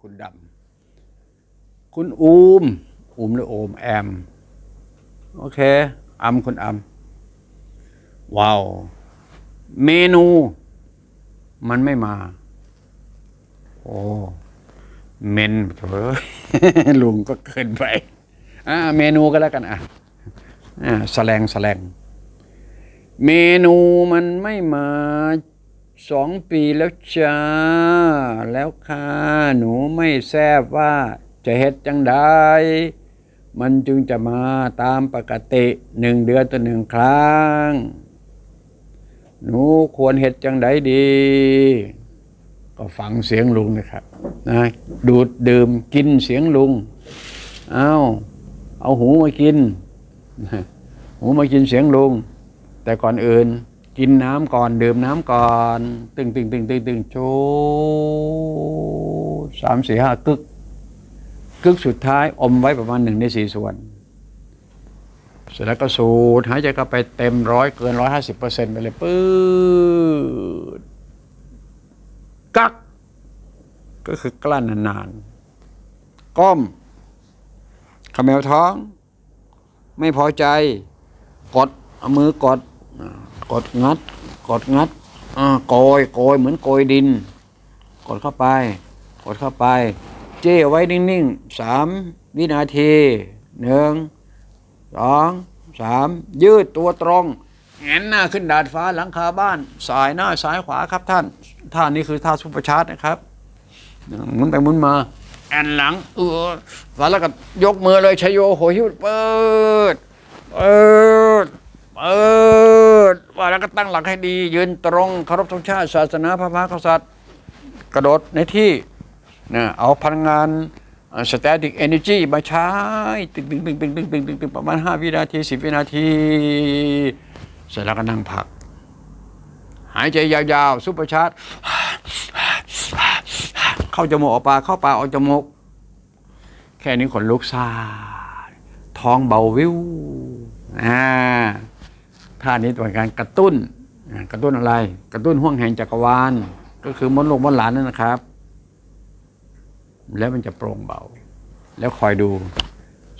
คุณดำคุณอูม อูมหรือโอมแอม โอเคอัมคุณอัมว้าวเมนู มันไม่มา โอ้เมนเถอะลุงก็เกินไปอ่าเมนูก็แล้วกันอะอ่าแสลงแสลงเมนูมันไม่มา สองปีแล้วจ้า แล้วค่ะ หนูไม่แซบว่าจะเฮ็ดจังไดมันจึงจะมาตามปกติหนึ่งเดือนต่อหนึ่งครั้ง หนูควรเฮ็ดจังไดดี ก็ฟังเสียงลุงนะครับนะดูดดื่มกินเสียงลุง เอาเอาหูมากิน หูมากินเสียงลุง แต่ก่อนอื่น กินน้ำก่อนดื่มน้ำก่อน ตึงตึงตึงตึงตึงโจสามสี่ห้ากึก กึกสุดท้ายอมไว้ประมาณหนึ่งในสี่ส่วน เสร็จแล้วก็สูดหายใจเข้าไปเต็มร้อยเกินร้อยห้าสิบเปอร์เซ็นต์ไปเลยปื๊ดกัก ก็คือกลั้นนานๆก้มขมวท้อง ไม่พอใจ กดเอามือกด กดงัด กดงัดอ่าโกยโกยเหมือนโกยดิน กดเข้าไป กดเข้าไป เจ้ไว้นิ่งๆสามวินาทีหนึ่งสองสามยืดตัวตรงแงนหน้าขึ้นดาดฟ้าหลังคาบ้าน สายหน้าสายขวาครับท่านท่านี้คือท่าซุปเปอร์ชาร์นะครับหมุนไปหมุนมา แอนหลัง เออแล้วก็ยกมือเลยชยโยโหหิวเปิดเปิด เปิด ว่าแล้วก็ ตั้งหลักให้ดี ยืนตรงเคารพธงชาติ ศาสนาพระมหากษัตริย์ กระโดดในที่นะเอาพลังงานสแตติกเอเนจีมาใช้ตึงตึงตึงตึงตึงตึงตึงตึงประมาณ 5 วินาที 10 วินาทีเสร็จแล้วก็นั่งพัก หายใจยาวๆซุปเปอร์ชาร์จเข้าจมูกออกปากเข้าปากออกจมูกแค่นี้ขนลุกซาท้องเบาวิวอ่า ท่านี้เป็นการกระตุ้นกระตุ้นอะไร กระตุ้นห่วงแห่งจักรวาล ก็คือมดลูกมดหลานนั่นนะครับ แล้วมันจะโปร่งเบา แล้วคอยดู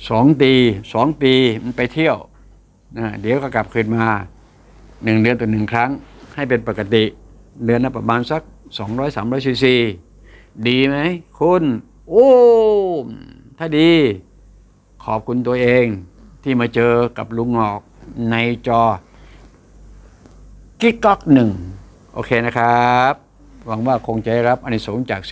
สองปีสองปีมันไปเที่ยวนะเดี๋ยวก็กลับคืนมาหนึ่งเดือนต่อหนึ่งครั้ง ให้เป็นปกติ เดือนละประมาณสักสองร้อยสามร้อยซีซีดีไหมคุณโอ้ถ้าดีขอบคุณตัวเองที่มาเจอกับลุงงอกในจอ กิ๊กก๊อกหนึ่งโอเคนะครับ หวังว่าคงจะได้รับอานิสงส์จาก